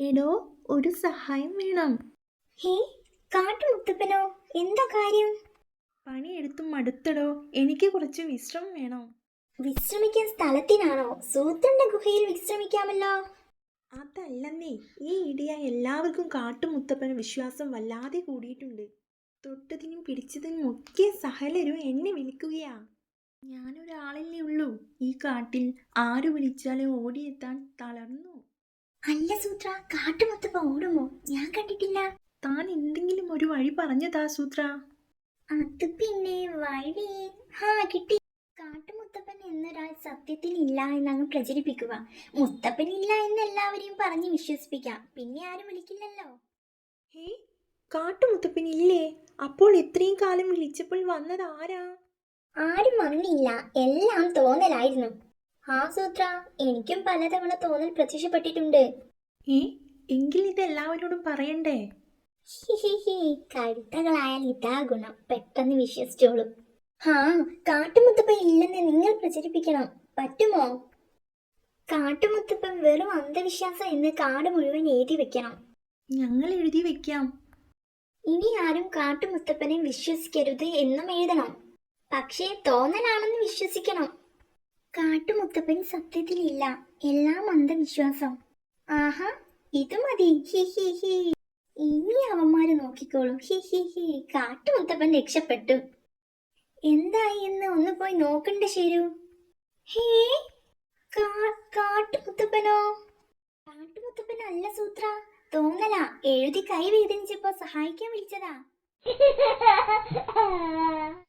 എടോ ഒരു സഹായം വേണം. ഹേ കാട്ടുമുത്തപ്പനോ എന്താ കാര്യം? പണിയെടുത്തു മടുത്തടോ എനിക്ക് കുറച്ച് വിശ്രമം വേണം. വിശ്രമിക്കാൻ സ്ഥലത്തിനാണോ? സൂത്രന്റെ ഗുഹയിൽ വിശ്രമിക്കാമല്ലോ. അതല്ലെന്നേ ഈ ഇടിയ എല്ലാവർക്കും കാട്ടുമുത്തപ്പന് വിശ്വാസം വല്ലാതെ കൂടിയിട്ടുണ്ട്. തൊട്ടതിനും പിടിച്ചതിനും ഒക്കെ സഹലരും എന്നെ വിളിക്കുകയാ. ഞാനൊരാളല്ലേ ഉള്ളൂ. ഈ കാട്ടിൽ ആര് വിളിച്ചാലും ഓടിയെത്താൻ തളർന്നു. അല്ല സൂത്ര കാട്ടുമുത്തപ്പ ഓടുമോ? ഞാൻ കണ്ടിട്ടില്ല. താൻ എന്തെങ്കിലും ഒരു വഴി പറഞ്ഞതാ സൂത്ര. അത് പിന്നെ വഴി? ഹാ കിട്ടി. കാട്ടുമുത്തപ്പൻ എന്നൊരാൾ സത്യത്തിൽ ഇല്ല എന്നങ്ങ് പ്രചരിപ്പിക്കുക. മുത്തപ്പൻ ഇല്ല എന്ന് എല്ലാവരെയും പറഞ്ഞ് വിശ്വസിപ്പിക്കാം. പിന്നെ ആരും വിളിക്കില്ലല്ലോ. ഹേ കാട്ടുമുത്തപ്പനില്ലേ അപ്പോൾ ഇത്രയും കാലം വിളിച്ചപ്പോൾ വന്നത് ആരാ? ആരും വന്നില്ല. എല്ലാം തോന്നലായിരുന്നു. ആ സൂത്ര എനിക്കും പലതവണ തോന്നൽ പ്രത്യക്ഷപ്പെട്ടിട്ടുണ്ട്. ഏ എങ്കിൽ ഇത് എല്ലാവരോടും പറയണ്ടേ കഴുത്തകളായാൽ ഇതാ ഗുണം. പെട്ടെന്ന് വിശ്വസിച്ചോളും. ഹാ കാട്ടുമുത്തപ്പൻ ഇല്ലെന്ന് നിങ്ങൾ പ്രചരിപ്പിക്കണം. പറ്റുമോ? കാട്ടുമുത്തപ്പൻ വെറും അന്ധവിശ്വാസം എന്ന് കാട് മുഴുവൻ എഴുതി വെക്കണം. ഞങ്ങൾ എഴുതി വെക്കാം. ഇനി ആരും കാട്ടുമുത്തപ്പനെ വിശ്വസിക്കരുത് എന്നും എഴുതണം. പക്ഷേ തോന്നലാണെന്ന് വിശ്വസിക്കണം. കാട്ടുമുത്തപ്പൻ സത്യത്തിലില്ല. എല്ലാം അന്ധവിശ്വാസം. ആഹാ ഇത് മതി. ഹി ഹി ഹി. ഇനി അവന്മാര് നോക്കിക്കോളൂ. ഹി ഹി ഹി. കാട്ടുമുത്തപ്പൻ രക്ഷപ്പെട്ടു. എന്തായി എന്ന് ഒന്ന് പോയി നോക്കണ്ട ശരു. ഹേ കാട്ടുമുത്തപ്പനോ? കാട്ടുമുത്തപ്പൻ അല്ല സൂത്ര. തോന്നലാ. എഴുതി കൈ വേദനിച്ചപ്പോ സഹായിക്കാൻ വിളിച്ചതാ.